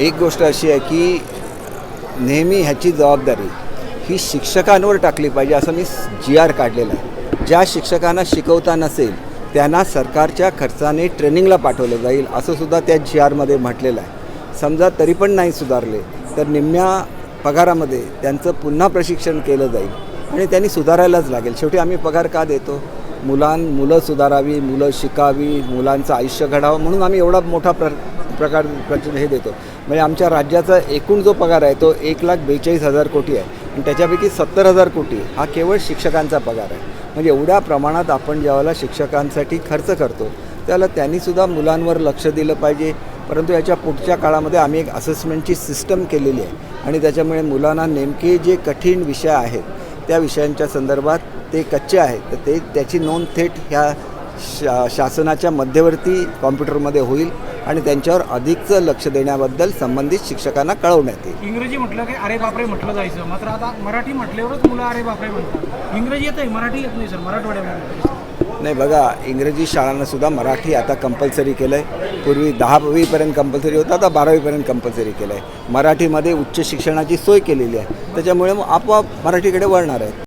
एक गोष्ट अशी आहे की नेहमी ह्याची जबाबदारी ही शिक्षकांवर टाकली पाहिजे असं मी जी आर काढलेला आहे. ज्या शिक्षकांना शिकवता नसेल त्यांना सरकारच्या खर्चाने ट्रेनिंगला पाठवलं जाईल असं सुद्धा त्या जी आरमध्ये म्हटलेलं आहे. समजा तरी पण नाही सुधारले तर निम्म्या पगारामध्ये त्यांचं पुन्हा प्रशिक्षण केलं जाईल आणि त्यांनी सुधारायलाच लागेल. शेवटी आम्ही पगार का देतो? मुलां मुलं सुधारावी मुलं शिकावी मुलांचं आयुष्य घडावं म्हणून आम्ही एवढा मोठा प्र प्रकार प्रचंड हे देतो. म्हणजे आमच्या राज्याचा एकूण जो पगार आहे तो एक लाख बेचाळीस हजार कोटी आहे. आणि त्याच्यापैकी सत्तर हजार कोटी हा केवळ शिक्षकांचा पगार आहे. म्हणजे एवढ्या प्रमाणात आपण ज्यावेळेला शिक्षकांसाठी खर्च करतो त्याला त्यांनीसुद्धा मुलांवर लक्ष दिलं पाहिजे. परंतु याच्या पुढच्या काळामध्ये आम्ही एक असेसमेंटची सिस्टम केलेली आहे. आणि त्याच्यामुळे मुलांना नेमके जे कठीण विषय आहेत त्या विषयांच्या संदर्भात ते कच्चे आहेत. तर ते त्याची नोंद थेट ह्या शा शासनाच्या मध्यवर्ती कॉम्प्युटरमध्ये होईल आणि त्यांच्यावर अधिकचं लक्ष देण्याबद्दल संबंधित शिक्षकांना कळवण्यात येईल. इंग्रजी म्हटलं की अरे बापरे म्हटलं जायचं. मात्र आता मराठी म्हटल्यावरच मुलं अरे बापरे म्हणतात. इंग्रजी येत आहे मराठी येत नाही सर. मराठवाड्यामध्ये नाही बघा इंग्रजी शाळांना सुद्धा मराठी आता कंपल्सरी केलं आहे पूर्वी दहावीपर्यंत कंपल्सरी होतं आता बारावीपर्यंत कंपल्सरी केलं आहे मराठीमध्ये उच्च शिक्षणाची सोय केलेली आहे. त्याच्यामुळे मग आपोआप मराठीकडे वळणार आहेत.